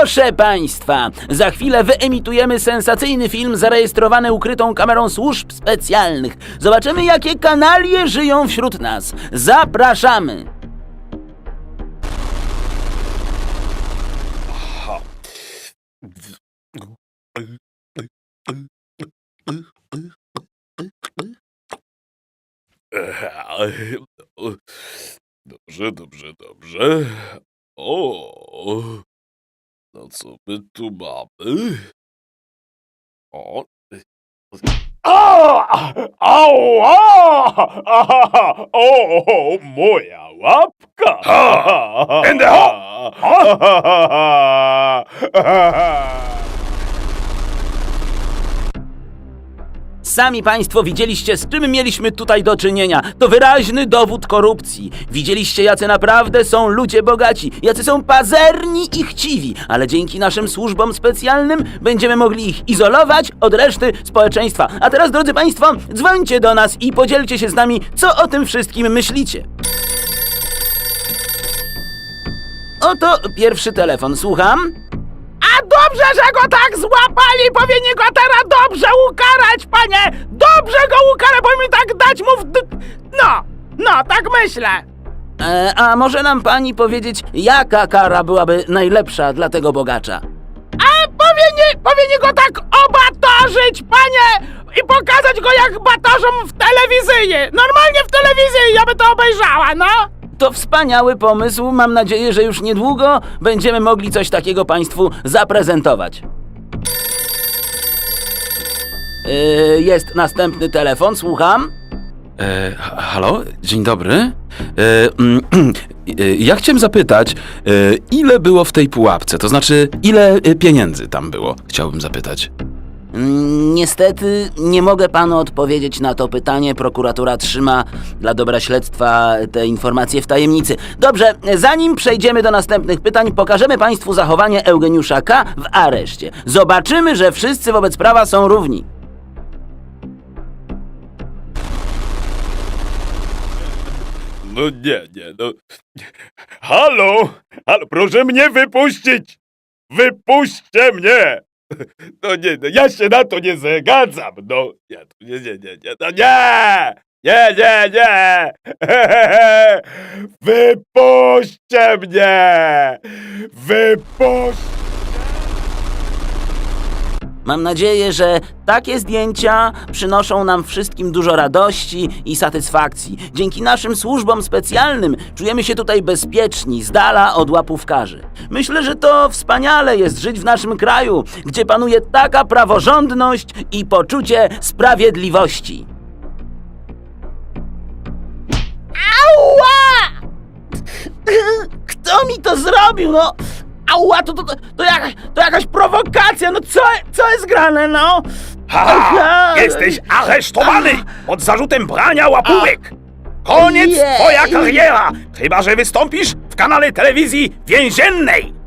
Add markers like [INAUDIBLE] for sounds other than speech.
Proszę Państwa, za chwilę wyemitujemy sensacyjny film zarejestrowany ukrytą kamerą służb specjalnych. Zobaczymy, jakie kanalie żyją wśród nas. Zapraszamy! Dobrze, dobrze, dobrze. O, no co my tu mamy? O. A! Ała! Aha! O, moja łapka! Będę [LAUGHS] [LAUGHS] Sami Państwo widzieliście, z czym mieliśmy tutaj do czynienia. To wyraźny dowód korupcji. Widzieliście, jacy naprawdę są ludzie bogaci, jacy są pazerni i chciwi, ale dzięki naszym służbom specjalnym będziemy mogli ich izolować od reszty społeczeństwa. A teraz, drodzy Państwo, dzwońcie do nas i podzielcie się z nami, co o tym wszystkim myślicie. Oto pierwszy telefon, słucham. A dobrze, że go tak złapali! Powinni go teraz dobrze ukarać, panie! Dobrze go ukarać, powinni tak dać mu w... d- No, no, tak myślę. E, a może nam pani powiedzieć, jaka kara byłaby najlepsza dla tego bogacza? A powinni, powinni go tak obatorzyć, panie! I pokazać go jak batorzą w telewizji! Normalnie w telewizji, ja by to obejrzała, no! To wspaniały pomysł. Mam nadzieję, że już niedługo będziemy mogli coś takiego Państwu zaprezentować. Yy, jest następny telefon, słucham. E, ha- halo, dzień dobry. E, mm, [CLEARS THROAT] e, ja chciałem zapytać, e, ile było w tej pułapce? To znaczy, ile e, pieniędzy tam było? Chciałbym zapytać. Mm, Niestety nie mogę panu odpowiedzieć na to pytanie. Prokuratura trzyma dla dobra śledztwa te informacje w tajemnicy. Dobrze, zanim przejdziemy do następnych pytań, pokażemy państwu zachowanie Eugeniusza K. w areszcie. Zobaczymy, że wszyscy wobec prawa są równi. No nie, nie, no. Halo! Halo, proszę mnie wypuścić! Wypuśćcie mnie! No nie, no ja się na to nie zgadzam, no. Ja to nie, nie, nie, nie, no nie! Nie, nie, nie! [LAUGHS] Wypuśćcie mnie! Wypuśćcie! Mam nadzieję, że takie zdjęcia przynoszą nam wszystkim dużo radości i satysfakcji. Dzięki naszym służbom specjalnym czujemy się tutaj bezpieczni, z dala od łapówkarzy. Myślę, że to wspaniale jest żyć w naszym kraju, gdzie panuje taka praworządność i poczucie sprawiedliwości. Ała! Kto mi to zrobił? No, ała, to, to, to, to, jakaś, to jakaś prowokacja, no co, co jest grane, no? Ha! Jesteś aresztowany pod zarzutem brania łapówek! Koniec Jej. twoja kariera! Chyba, że wystąpisz w kanale telewizji więziennej!